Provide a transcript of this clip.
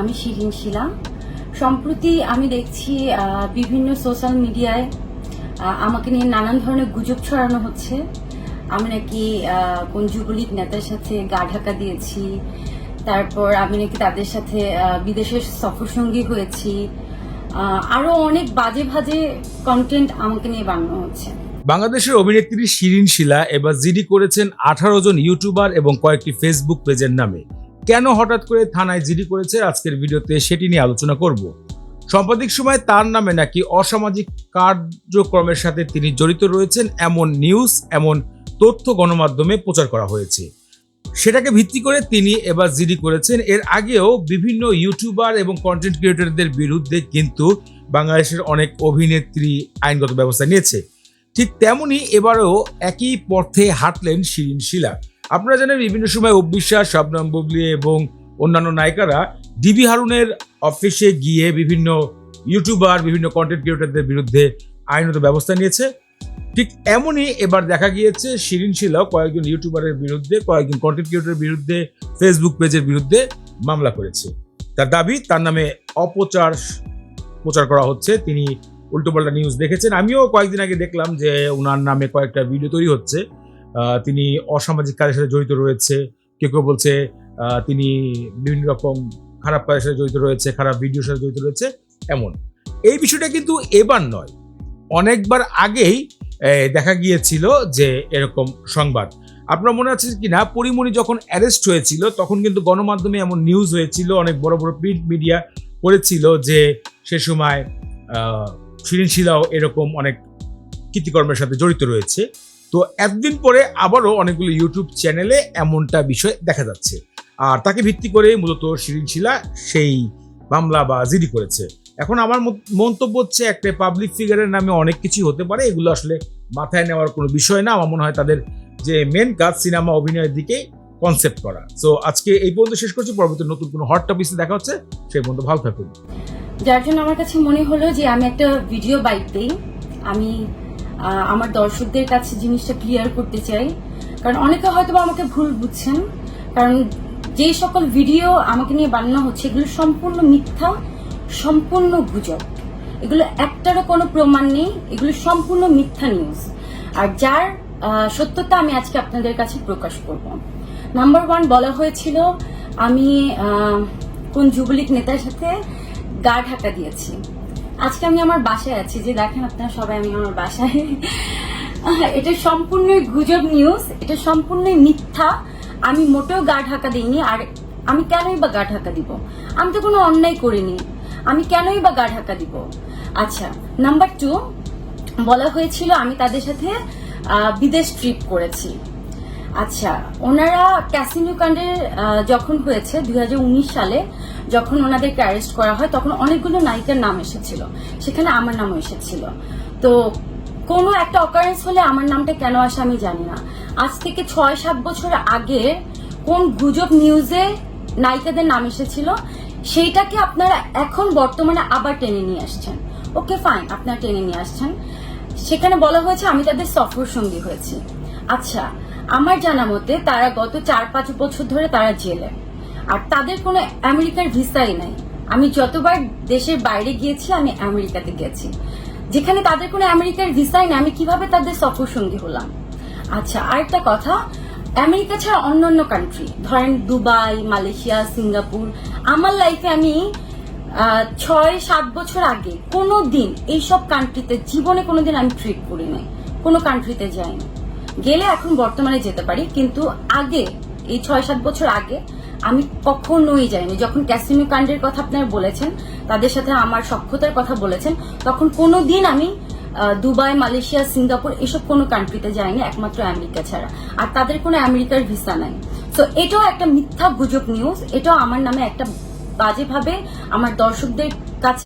আমি শিরিন শিলা। সম্প্রতি আমি দেখছি বিভিন্ন সোশ্যাল মিডিয়ায় আমাকে নিয়ে নানান ধরনের গুজব ছড়ানো হচ্ছে। আমি নাকি কোন যুবলীগ নেতার সাথে গা ঢাকা দিয়েছি। তারপর আমি নাকি তাদের সাথে বিদেশের সফরসঙ্গী হয়েছি। আহ, আরও অনেক বাজে ভাজে কন্টেন্ট আমাকে নিয়ে বানানো হচ্ছে। বাংলাদেশের অভিনেত্রী শিরিন শিলা এবার জিডি করেছেন আঠারো জন ইউটিউবার এবং কয়েকটি ফেসবুক পেজের নামে। কেন হঠাৎ করে থানায় জিডি করেছে আজকের ভিডিওতে সেটি নিয়ে আলোচনা করব। সাম্প্রতিক সময় তার নামে নাকি অসামাজিক কার্যক্রমের সাথে তিনি জড়িত রয়েছেন এমন নিউজ, এমন তথ্য গণমাধ্যমে প্রচার করা হয়েছে। সেটাকে ভিত্তি করে তিনি এবার জিডি করেছেন। এর আগেও বিভিন্ন ইউটিউবার এবং কন্টেন্ট ক্রিয়েটরদের বিরুদ্ধে কিন্তু বাংলাদেশের অনেক অভিনেত্রী আইনগত ব্যবস্থা নিয়েছে। ঠিক তেমনি এবারও একই পথে হাঁটলেন শিরিন শিলা। আপনারা জানেন বিভিন্ন সময় অবিশ্বাস, শবনম বুবলি এবং অন্যান্য নায়িকারা ডিবি হারুনের অফিসে গিয়ে বিভিন্ন ইউটিউবার, বিভিন্ন কন্টেন্ট ক্রিয়েটরদের বিরুদ্ধে আইনত ব্যবস্থা নিয়েছে। ঠিক এমনই এবার দেখা গিয়েছে শিরিন শিলাও কয়েকজন ইউটিউবারের বিরুদ্ধে, কয়েকজন কন্টেন্ট ক্রিয়েটরের বিরুদ্ধে ফেসবুক পেজের বিরুদ্ধে মামলা করেছে। তার দাবি, তার নামে অপচার প্রচার করা হচ্ছে। তিনি উল্টোপাল্টা নিউজ দেখেছেন। আমিও কয়েকদিন আগে দেখলাম যে ওনার নামে কয়েকটা ভিডিও তৈরি হচ্ছে। তিনি অসামাজিক কাজের সাথে জড়িত রয়েছে। কেউ কেউ বলছে তিনি বিভিন্ন রকম খারাপ কাজের সাথে জড়িত রয়েছে খারাপ ভিডিওর সাথে জড়িত রয়েছে এমন। এই বিষয়টা কিন্তু এবার নয়। অনেকবার আগেই দেখা গিয়েছিল যে এরকম সংবাদ। আপনার মনে আছে কি না পরিমণি যখন অ্যারেস্ট হয়েছিল তখন কিন্তু গণমাধ্যমে এমন নিউজ হয়েছিল অনেক বড় বড় প্রিন্ট মিডিয়া করেছিল যে সে সময় আহ, শিরিন শিলাও এরকম অনেক কৃতিকর্মের সাথে জড়িত রয়েছে। তো এতদিন পরে আবারও অনেকগুলো ইউটিউব চ্যানেলে এমনটা বিষয় দেখা যাচ্ছে। আর তাকে ভিত্তি করে মূলত শিরিন শিলা সেই মামলা বা জিডি করেছে। এখন আমার মন্তব্য হচ্ছে একটা পাবলিক ফিগারের নামে অনেক কিছু হতে পারে, এগুলো আসলে মাথায় নেওয়ার কোনো বিষয় না। আমার মনে হয় তাদের যে মেন কাজ সিনেমা অভিনয়ের দিকে কনসেপ্ট করা। সো আজকে এই পর্যন্ত শেষ করছি। পরবর্তী নতুন কোনো হট টপিক্সে দেখা হচ্ছে, সেই পর্যন্ত ভালো থাকুন। যার জন্য আমার কাছে মনে হলো যে আমি একটা ভিডিও বাইক দিই আমি আমার দর্শকদের কাছে জিনিসটা ক্লিয়ার করতে চাই। কারণ অনেকে হয়তো আমাকে ভুল বুঝছেন। কারণ যে সকল ভিডিও আমাকে নিয়ে বানানো হচ্ছে, এগুলো সম্পূর্ণ মিথ্যা, সম্পূর্ণ গুজব। এগুলো একটারও কোনো প্রমাণ নেই, এগুলো সম্পূর্ণ মিথ্যা নিউজ আর যার সত্যতা আমি আজকে আপনাদের কাছে প্রকাশ করব। নাম্বার ওয়ান বলা হয়েছিল, আমি কোন যুবলীগ নেতার সাথে গা ঢাকা দিয়েছি। আজকে আমি আমার বাসায় আছি, যে দেখেন আপনারা সবাই আমি আমার বাসায়। এটা সম্পূর্ণই গুজব নিউজ এটা সম্পূর্ণই মিথ্যা। আমি মোটেও গা ঢাকা দিইনি, আর আমি কেনই বা গা ঢাকা দিব? আমি তো কোনো অন্যায় করিনি। আমি কেনই বা গা ঢাকা দিব? আচ্ছা নাম্বার টু বলা হয়েছিল আমি তাদের সাথে বিদেশ ট্রিপ করেছি। আচ্ছা ওনারা ক্যাসিনো কাণ্ডের যখন হয়েছে দুই হাজার উনিশ সালে, যখন ওনাদেরকে অ্যারেস্ট করা হয়, তখন অনেকগুলো নায়িকার নাম এসেছিল। সেখানে আমার নামও এসেছিল। তো কোনো একটা অকারেন্স হলে আমার নামটা কেন আসে আমি জানি না। আজ থেকে ছয় সাত বছর আগে কোন গুজব নিউজে নায়িকাদের নাম এসেছিল, সেইটাকে আপনারা এখন বর্তমানে আবার টেনে নিয়ে আসছেন। ওকে ফাইন আপনারা টেনে নিয়ে আসছেন। সেখানে বলা হয়েছে, আমি তাদের সফর সঙ্গী হয়েছি। আচ্ছা আমার জানা মতে তারা গত চার পাঁচ বছর ধরে তারা জেলে। আর তাদের কোনো আমেরিকার ভিসাই নাই। আমি যতবার দেশের বাইরে গিয়েছি, আমি আমেরিকাতে গেছি। যেখানে তাদের কোনো আমেরিকার ভিসাই নাই, আমি কীভাবে তাদের সফর সঙ্গী হলাম? আচ্ছা আরেকটা কথা, আমেরিকা ছাড়া অন্য অন্য কান্ট্রি ধরেন দুবাই, মালয়েশিয়া, সিঙ্গাপুর, আমার লাইফে আমি ছয়, সাত বছর আগে কোনো দিন এইসব কান্ট্রিতে জীবনে কোনোদিন আমি ট্রিপ করি নাই কোনো কান্ট্রিতে যাইনি। গেলে এখন বর্তমানে যেতে পারি, কিন্তু আগে, এই ছয় সাত বছর আগে, আমি কখনোই যাইনি। যখন ক্যাসিনো কাণ্ডের কথা আপনারা বলেছেন, তাদের সাথে আমার সক্ষতার কথা বলেছেন, তখন কোনো দিন আমি দুবাই, মালয়েশিয়া, সিঙ্গাপুর এসব কোনো কান্ট্রিতে যায়নি একমাত্র আমেরিকা ছাড়া। আর তাদের কোনো আমেরিকার ভিসা নাই। তো এটাও একটা মিথ্যা গুজব নিউজ এটাও আমার নামে একটা বাজেভাবে আমার দর্শকদের কাছে